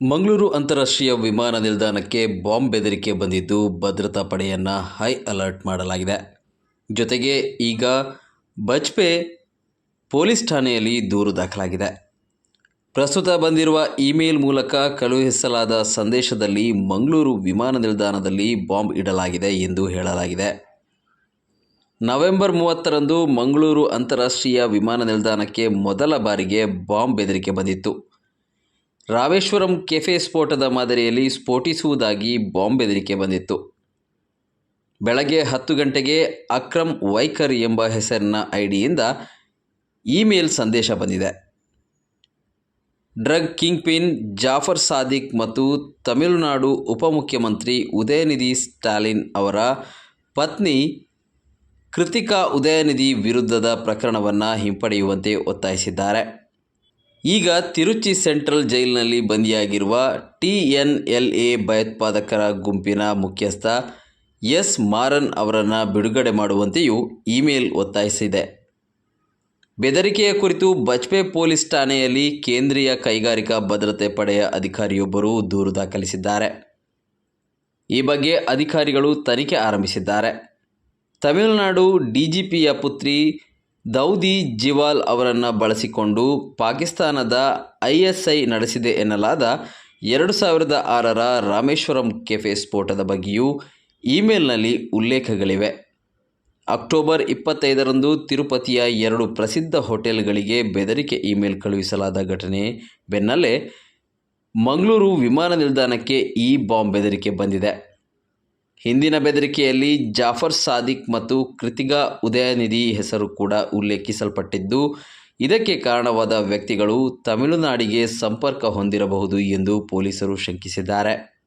ಮಂಗಳೂರು ಅಂತಾರಾಷ್ಟ್ರೀಯ ವಿಮಾನ ನಿಲ್ದಾಣಕ್ಕೆ ಬಾಂಬ್ ಬೆದರಿಕೆ ಬಂದಿದ್ದು ಭದ್ರತಾ ಪಡೆಯನ್ನು ಹೈ ಅಲರ್ಟ್ ಮಾಡಲಾಗಿದೆ. ಜೊತೆಗೆ ಈಗ ಬಜ್ಪೆ ಪೊಲೀಸ್ ಠಾಣೆಯಲ್ಲಿ ದೂರು ದಾಖಲಾಗಿದೆ. ಪ್ರಸ್ತುತ ಬಂದಿರುವ ಇಮೇಲ್ ಮೂಲಕ ಕಳುಹಿಸಲಾದ ಸಂದೇಶದಲ್ಲಿ ಮಂಗಳೂರು ವಿಮಾನ ನಿಲ್ದಾಣದಲ್ಲಿ ಬಾಂಬ್ ಇಡಲಾಗಿದೆ ಎಂದು ಹೇಳಲಾಗಿದೆ. ನವೆಂಬರ್ ಮೂವತ್ತರಂದು ಮಂಗಳೂರು ಅಂತಾರಾಷ್ಟ್ರೀಯ ವಿಮಾನ ನಿಲ್ದಾಣಕ್ಕೆ ಮೊದಲ ಬಾರಿಗೆ ಬಾಂಬ್ ಬೆದರಿಕೆ ಬಂದಿತ್ತು. ರಾಮೇಶ್ವರಂ ಕೆಫೆ ಸ್ಫೋಟದ ಮಾದರಿಯಲ್ಲಿ ಸ್ಫೋಟಿಸುವುದಾಗಿ ಬಾಂಬ್ ಬೆದರಿಕೆ ಬಂದಿತ್ತು. ಬೆಳಗ್ಗೆ ಹತ್ತು ಗಂಟೆಗೆ ಅಕ್ರಮ್ ವೈಕರ್ ಎಂಬ ಹೆಸರಿನ ಐಡಿಯಿಂದ ಇಮೇಲ್ ಸಂದೇಶ ಬಂದಿದೆ. Drug king pin Jafar Sadiq ಮತ್ತು ತಮಿಳುನಾಡು ಉಪಮುಖ್ಯಮಂತ್ರಿ ಉದಯನಿಧಿ ಸ್ಟಾಲಿನ್ ಅವರ ಪತ್ನಿ ಕೃತಿಕಾ ಉದಯನಿಧಿ ವಿರುದ್ಧದ ಪ್ರಕರಣವನ್ನು ಹಿಂಪಡೆಯುವಂತೆ ಒತ್ತಾಯಿಸಿದ್ದಾರೆ. ಈಗ ತಿರುಚಿ ಸೆಂಟ್ರಲ್ ಜೈಲಿನಲ್ಲಿ ಬಂಧಿಯಾಗಿರುವ ಟಿ ಎನ್ ಎಲ್ ಎ ಭಯೋತ್ಪಾದಕರ ಗುಂಪಿನ ಮುಖ್ಯಸ್ಥ ಎಸ್ ಮಾರನ್ ಅವರನ್ನು ಬಿಡುಗಡೆ ಮಾಡುವಂತೆಯೂ ಇಮೇಲ್ ಒತ್ತಾಯಿಸಿದೆ. ಬೆದರಿಕೆಯ ಕುರಿತು ಬಜ್ಪೆ ಪೊಲೀಸ್ ಠಾಣೆಯಲ್ಲಿ ಕೇಂದ್ರೀಯ ಕೈಗಾರಿಕಾ ಭದ್ರತೆ ಪಡೆಯ ಅಧಿಕಾರಿಯೊಬ್ಬರು ದೂರು ದಾಖಲಿಸಿದ್ದಾರೆ. ಈ ಬಗ್ಗೆ ಅಧಿಕಾರಿಗಳು ತನಿಖೆ ಆರಂಭಿಸಿದ್ದಾರೆ. ತಮಿಳುನಾಡು ಡಿಜಿಪಿಯ ಪುತ್ರಿ ದೌದಿ ಜಿವಾಲ್ ಅವರನ್ನು ಬಳಸಿಕೊಂಡು ಪಾಕಿಸ್ತಾನದ ಐಎಸ್ಐ ನಡೆಸಿದೆ ಎನ್ನಲಾದ ಎರಡು ಸಾವಿರದ ಆರರ ರಾಮೇಶ್ವರಂ ಕೆಫೆ ಸ್ಫೋಟದ ಬಗ್ಗೆಯೂ ಇಮೇಲ್ನಲ್ಲಿ ಉಲ್ಲೇಖಗಳಿವೆ. ಅಕ್ಟೋಬರ್ ಇಪ್ಪತ್ತೈದರಂದು ತಿರುಪತಿಯ ಎರಡು ಪ್ರಸಿದ್ಧ ಹೋಟೆಲ್ಗಳಿಗೆ ಬೆದರಿಕೆ ಇಮೇಲ್ ಕಳುಹಿಸಲಾದ ಘಟನೆ ಬೆನ್ನಲ್ಲೇ ಮಂಗಳೂರು ವಿಮಾನ ನಿಲ್ದಾಣಕ್ಕೆ ಈ ಬಾಂಬ್ ಬೆದರಿಕೆ ಬಂದಿದೆ. ಹಿಂದಿನ ಬೆದರಿಕೆಯಲ್ಲಿ ಜಾಫರ್ ಸಾದಿಕ್ ಮತ್ತು ಕೃತಿಗಾ ಉದಯನಿಧಿ ಹೆಸರು ಕೂಡ ಉಲ್ಲೇಖಿಸಲ್ಪಟ್ಟಿದ್ದು, ಇದಕ್ಕೆ ಕಾರಣವಾದ ವ್ಯಕ್ತಿಗಳು ತಮಿಳುನಾಡಿಗೆ ಸಂಪರ್ಕ ಹೊಂದಿರಬಹುದು ಎಂದು ಪೊಲೀಸರು ಶಂಕಿಸಿದ್ದಾರೆ.